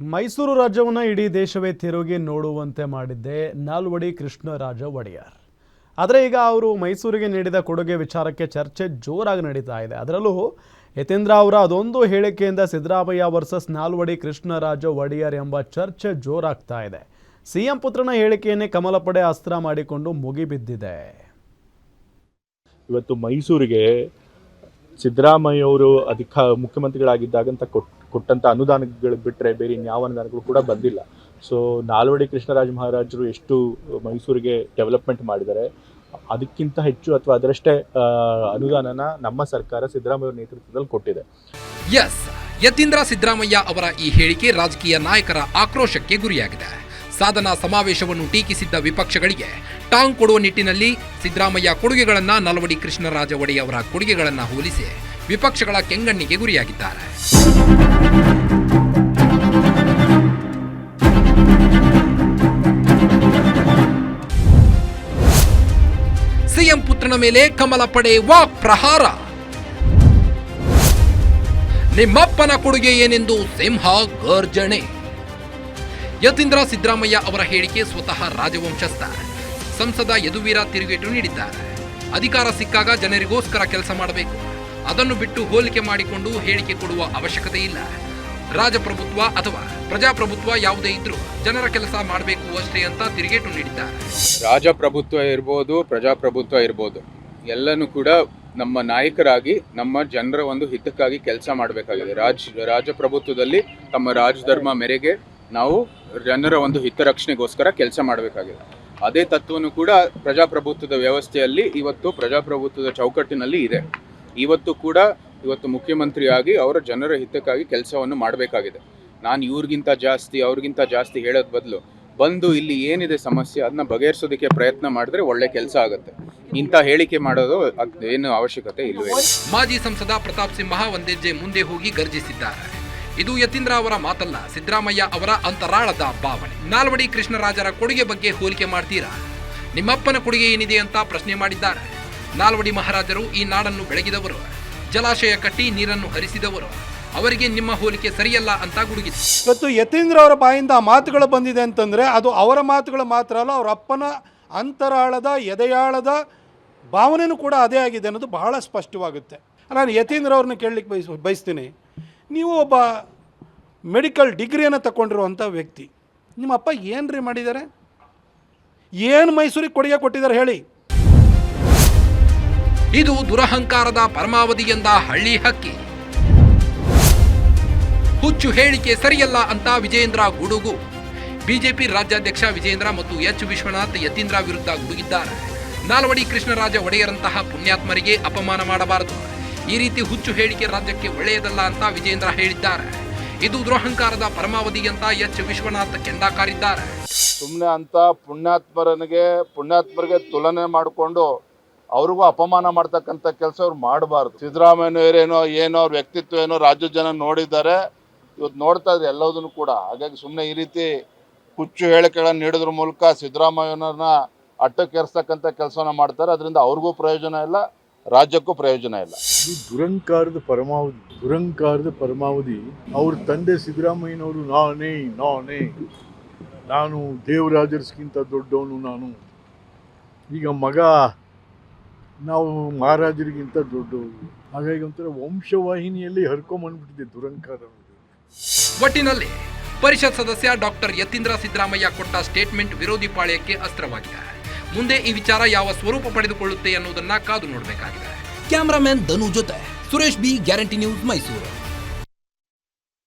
ಮೈಸೂರು ರಾಜ್ಯವನ್ನು ಇಡೀ ದೇಶವೇ ತಿರುಗಿ ನೋಡುವಂತೆ ಮಾಡಿದ್ದೆ ನಾಲ್ವಡಿ ಕೃಷ್ಣರಾಜ ಒಡೆಯರ್. ಆದರೆ ಈಗ ಅವರು ಮೈಸೂರಿಗೆ ನೀಡಿದ ಕೊಡುಗೆ ವಿಚಾರಕ್ಕೆ ಚರ್ಚೆ ಜೋರಾಗಿ ನಡೀತಾ ಇದೆ. ಅದರಲ್ಲೂ ಯತೀಂದ್ರ ಅವರ ಅದೊಂದು ಹೇಳಿಕೆಯಿಂದ ಸಿದ್ದರಾಮಯ್ಯ ವರ್ಸಸ್ ನಾಲ್ವಡಿ ಕೃಷ್ಣರಾಜ ಒಡೆಯರ್ ಎಂಬ ಚರ್ಚೆ ಜೋರಾಗ್ತಾ ಇದೆ. ಸಿಎಂ ಪುತ್ರನ ಹೇಳಿಕೆಯನ್ನೇ ಕಮಲ ಪಡೆ ಅಸ್ತ್ರ ಮಾಡಿಕೊಂಡು ಮುಗಿಬಿದ್ದಿದೆ. ಇವತ್ತು ಮೈಸೂರಿಗೆ ಸಿದ್ದರಾಮಯ್ಯ ಅವರು ಅಧಿಕ ಮುಖ್ಯಮಂತ್ರಿಗಳಾಗಿದ್ದಾಗಂತ ಕೊಟ್ ಕೊಟ್ಟಂತ ಅನುದಾನಗಳು ಬಿಟ್ಟರೆ ಬೇರೆ ಇನ್ಯಾವ ಅನುದಾನಗಳು ಕೂಡ ಬಂದಿಲ್ಲ. ಸೊ ನಾಲ್ವಡಿ ಕೃಷ್ಣರಾಜ ಮಹಾರಾಜರು ಎಷ್ಟು ಮೈಸೂರಿಗೆ ಡೆವಲಪ್ಮೆಂಟ್ ಮಾಡಿದ್ದಾರೆ, ಅದಕ್ಕಿಂತ ಹೆಚ್ಚು ಅಥವಾ ಅದರಷ್ಟೇ ಅನುದಾನನ ನಮ್ಮ ಸರ್ಕಾರ ಸಿದ್ದರಾಮಯ್ಯ ನೇತೃತ್ವದಲ್ಲಿ ಕೊಟ್ಟಿದೆ. ಎಸ್ ಯತೀಂದ್ರ ಸಿದ್ದರಾಮಯ್ಯ ಅವರ ಈ ಹೇಳಿಕೆ ರಾಜಕೀಯ ನಾಯಕರ ಆಕ್ರೋಶಕ್ಕೆ ಗುರಿಯಾಗಿದೆ. ಸಾಧನಾ ಸಮಾವೇಶವನ್ನು ಟೀಕಿಸಿದ್ದ ವಿಪಕ್ಷಗಳಿಗೆ ಟಾಂಗ್ ಕೊಡುವ ನಿಟ್ಟಿನಲ್ಲಿ ಸಿದ್ದರಾಮಯ್ಯ ಕೊಡುಗೆಗಳನ್ನ ನಲವಡಿ ಕೃಷ್ಣರಾಜ ಒಡೆಯವರ ಕೊಡುಗೆಗಳನ್ನ ಹೋಲಿಸಿ ವಿಪಕ್ಷಗಳ ಕೆಂಗಣ್ಣಿಗೆ ಗುರಿಯಾಗಿದ್ದಾರೆ. ಪುತ್ರನ ಮೇಲೆ ಕಮಲ ಪಡೆಯುವ ಪ್ರಹಾರ. ನಿಮ್ಮಪ್ಪನ ಕೊಡುಗೆ ಏನೆಂದು ಸಿಂಹ ಗರ್ಜನೆ. ಯತೀಂದ್ರ ಸಿದ್ದರಾಮಯ್ಯ ಅವರ ಹೇಳಿಕೆ ಸ್ವತಃ ರಾಜವಂಶಸ್ಥ. ಸಂಸದ ಯದುವೀರ ತಿರುಗೇಟು ನೀಡಿದ್ದಾರೆ. ಅಧಿಕಾರ ಸಿಕ್ಕಾಗ ಜನರಿಗೋಸ್ಕರ ಕೆಲಸ ಮಾಡಬೇಕು. ಅದನ್ನು ಬಿಟ್ಟು ಹೋಲಿಕೆ ಮಾಡಿಕೊಂಡು ಹೇಳಿಕೆ ಕೊಡುವ ಅವಶ್ಯಕತೆ ಇಲ್ಲ. ರಾಜಪ್ರಭುತ್ವ ಅಥವಾ ಪ್ರಜಾಪ್ರಭುತ್ವ ಯಾವುದೇ ಇದ್ರೂ ಜನರ ಕೆಲಸ ಮಾಡಬೇಕು ಅಷ್ಟೇ ಅಂತ ತಿರುಗೇಟು ನೀಡಿದ್ದಾರೆ. ರಾಜಪ್ರಭುತ್ವ ಇರ್ಬೋದು, ಪ್ರಜಾಪ್ರಭುತ್ವ ಇರ್ಬೋದು, ಎಲ್ಲನೂ ಕೂಡ ನಮ್ಮ ನಾಯಕರಾಗಿ, ನಮ್ಮ ಜನರ ಒಂದು ಹಿತಕ್ಕಾಗಿ ಕೆಲಸ ಮಾಡಬೇಕಾಗಿದೆ. ರಾಜ್, ರಾಜಪ್ರಭುತ್ವದಲ್ಲಿ ತಮ್ಮ ರಾಜಧರ್ಮ ಮೇರೆಗೆ ನಾವು ಜನರ ಒಂದು ಹಿತರಕ್ಷಣೆಗೋಸ್ಕರ ಕೆಲಸ ಮಾಡಬೇಕಾಗಿದೆ. ಅದೇ ತತ್ವನು ಕೂಡ ಪ್ರಜಾಪ್ರಭುತ್ವದ ವ್ಯವಸ್ಥೆಯಲ್ಲಿ ಇವತ್ತು ಪ್ರಜಾಪ್ರಭುತ್ವದ ಚೌಕಟ್ಟಿನಲ್ಲಿ ಇದೆ. ಇವತ್ತು ಕೂಡ ಇವತ್ತು ಮುಖ್ಯಮಂತ್ರಿಯಾಗಿ ಅವರ ಜನರ ಹಿತಕ್ಕಾಗಿ ಕೆಲಸವನ್ನು ಮಾಡಬೇಕಾಗಿದೆ. ನಾನು ಇವ್ರಿಗಿಂತ ಜಾಸ್ತಿ, ಅವ್ರಿಗಿಂತ ಜಾಸ್ತಿ ಹೇಳೋದ್ ಬದಲು ಬಂದು ಇಲ್ಲಿ ಏನಿದೆ ಸಮಸ್ಯೆ ಅದನ್ನ ಬಗೆಹರಿಸೋದಕ್ಕೆ ಪ್ರಯತ್ನ ಮಾಡಿದ್ರೆ ಒಳ್ಳೆ ಕೆಲಸ ಆಗುತ್ತೆ. ಇಂಥ ಹೇಳಿಕೆ ಮಾಡೋದು ಏನು ಅವಶ್ಯಕತೆ ಇಲ್ಲವೇ ಇಲ್ಲ ಮಾಜಿ ಸಂಸದ ಪ್ರತಾಪ್ ಸಿಂಹ ಒಂದೆಜ್ಜೆ ಮುಂದೆ ಹೋಗಿ ಗರ್ಜಿಸಿದ್ದಾರೆ. ಇದು ಯತೀಂದ್ರ ಅವರ ಮಾತಲ್ಲ, ಸಿದ್ದರಾಮಯ್ಯ ಅವರ ಅಂತರಾಳದ ಭಾವನೆ. ನಾಲ್ವಡಿ ಕೃಷ್ಣರಾಜರ ಕೊಡುಗೆ ಬಗ್ಗೆ ಹೋಲಿಕೆ ಮಾಡ್ತೀರಾ? ನಿಮ್ಮಪ್ಪನ ಕೊಡುಗೆ ಏನಿದೆ ಅಂತ ಪ್ರಶ್ನೆ ಮಾಡಿದ್ದಾರೆ. ನಾಲ್ವಡಿ ಮಹಾರಾಜರು ಈ ನಾಡನ್ನು ಬೆಳಗಿದವರು. ಜಲಾಶಯ ಕಟ್ಟಿ ನೀರನ್ನು ಹರಿಸಿದವರು. ಅವರಿಗೆ ನಿಮ್ಮ ಹೋಲಿಕೆ ಸರಿಯಲ್ಲ ಅಂತ ಗುಡುಗಿದೆ. ಇವತ್ತು ಯತೀಂದ್ರ ಅವರ ಬಾಯಿಂದ ಮಾತುಗಳು ಬಂದಿದೆ ಅಂತಂದರೆ ಅದು ಅವರ ಮಾತುಗಳು ಮಾತ್ರ ಅಲ್ಲ, ಅವರ ಅಪ್ಪನ ಅಂತರಾಳದ, ಎದೆಯಾಳದ ಭಾವನೆಯೂ ಕೂಡ ಅದೇ ಆಗಿದೆ ಅನ್ನೋದು ಬಹಳ ಸ್ಪಷ್ಟವಾಗುತ್ತೆ. ನಾನು ಯತೀಂದ್ರ ಅವ್ರನ್ನ ಕೇಳಲಿಕ್ಕೆ ಬಯಸ್, ಬಯಸ್ತೀನಿ. ನೀವು ಒಬ್ಬ ಮೆಡಿಕಲ್ ಡಿಗ್ರಿಯನ್ನು ತಗೊಂಡಿರುವಂಥ ವ್ಯಕ್ತಿ. ನಿಮ್ಮ ಅಪ್ಪ ಏನು ರೀ ಮಾಡಿದ್ದಾರೆ? ಏನು ಮೈಸೂರಿಗೆ ಕೊಡುಗೆ ಕೊಟ್ಟಿದ್ದಾರೆ ಹೇಳಿ. ಇದು ದುರಹಂಕಾರದ ಪರಮಾವಧಿ ಎಂದ ಹಳ್ಳಿ ಹಕ್ಕಿ. ಹುಚ್ಚು ಹೇಳಿಕೆ ಸರಿಯಲ್ಲ ಅಂತ ವಿಜಯೇಂದ್ರ ಗುಡುಗು. ಬಿಜೆಪಿ ರಾಜ್ಯಾಧ್ಯಕ್ಷ ವಿಜೇಂದ್ರ ಮತ್ತು ಎಚ್ ವಿಶ್ವನಾಥ್ ಯತೀಂದ್ರ ವಿರುದ್ಧ ಗುಡುಗಿದ್ದಾರೆ. ನಾಲ್ವಡಿ ಕೃಷ್ಣರಾಜ ಒಡೆಯರಂತಹ ಪುಣ್ಯಾತ್ಮರಿಗೆ ಅಪಮಾನ ಮಾಡಬಾರದು. ಈ ರೀತಿ ಹುಚ್ಚು ಹೇಳಿಕೆ ರಾಜ್ಯಕ್ಕೆ ಒಳ್ಳೆಯದಲ್ಲ ಅಂತ ವಿಜಯೇಂದ್ರ ಹೇಳಿದ್ದಾರೆ. ಇದು ದುರಹಂಕಾರದ ಪರಮಾವಧಿ ಅಂತ ಎಚ್ ವಿಶ್ವನಾಥ್ ಕೆಂಡಾಕಾರಿದ್ದಾರೆ. ಸುಮ್ಮನೆ ಅಂತ ಪುಣ್ಯಾತ್ಮರನಿಗೆ ಪುಣ್ಯಾತ್ಮರಿಗೆ ತುಲನೆ ಮಾಡಿಕೊಂಡು ಅವ್ರಿಗೂ ಅಪಮಾನ ಮಾಡ್ತಕ್ಕಂಥ ಕೆಲಸ ಅವ್ರು ಮಾಡಬಾರ್ದು. ಸಿದ್ದರಾಮಯ್ಯನವರೇನೋ ಏನೋ ಅವ್ರ ವ್ಯಕ್ತಿತ್ವ ಏನೋ ರಾಜ್ಯ ಜನ ನೋಡಿದ್ದಾರೆ. ಇವತ್ತು ನೋಡ್ತಾ ಇದ್ರೆ ಎಲ್ಲದನ್ನು ಕೂಡ. ಹಾಗಾಗಿ ಸುಮ್ಮನೆ ಈ ರೀತಿ ಹುಚ್ಚು ಹೇಳಿಕೆಗಳನ್ನು ನೀಡೋದ್ರ ಮೂಲಕ ಸಿದ್ದರಾಮಯ್ಯನವ್ರನ್ನ ಅಟ್ಟಕ್ಕೇರಿಸ್ತಕ್ಕಂಥ ಕೆಲಸನ ಮಾಡ್ತಾರೆ. ಅದರಿಂದ ಅವ್ರಿಗೂ ಪ್ರಯೋಜನ ಇಲ್ಲ, ರಾಜ್ಯಕ್ಕೂ ಪ್ರಯೋಜನ ಇಲ್ಲ. ಇದು ದುರಂಕಾರದ ಪರಮಾವಧಿ ದುರಂಕಾರದ ಪರಮಾವಧಿ, ಅವ್ರ ತಂದೆ ಸಿದ್ದರಾಮಯ್ಯನವರು ನಾನೇ ನಾನೇ. ನಾನು ದೇವರಾಜರ್ಸ್ಗಿಂತ ದೊಡ್ಡವನು ನಾನು. ಈಗ ಮಗ ನಾವು ಮಹಾರಾಜರಿಗಿಂತ ದೊಡ್ಡವರು. ಹಾಗಾಗಿ ಒಂಥರ ವಂಶವಾಹಿನಿಯಲ್ಲಿ ಹರ್ಕೊಂಬಂದ್ಬಿಟ್ಟಿದೆ ದುರಂಕಾರ ಅನ್ನೋದು. ಒಟ್ಟಿನಲ್ಲಿ ಪರಿಷತ್ ಸದಸ್ಯ ಡಾಕ್ಟರ್ ಯತೀಂದ್ರ ಸಿದ್ದರಾಮಯ್ಯ ಕೊಟ್ಟ ಸ್ಟೇಟ್ಮೆಂಟ್ ವಿರೋಧಿ ಪಾಳ್ಯಕ್ಕೆ ಅಸ್ತ್ರವಾಗಿದೆ. ಮುಂದೆ ಈ ವಿಚಾರ ಯಾವ ಸ್ವರೂಪ ಪಡೆದುಕೊಳ್ಳುತ್ತೆ ಅನ್ನೋದನ್ನ ಕಾದು ನೋಡಬೇಕಾಗಿದೆ. ಕ್ಯಾಮರಾಮನ್ ಧನು ಜೊತೆ Suresh B Guarantee News Mysuru.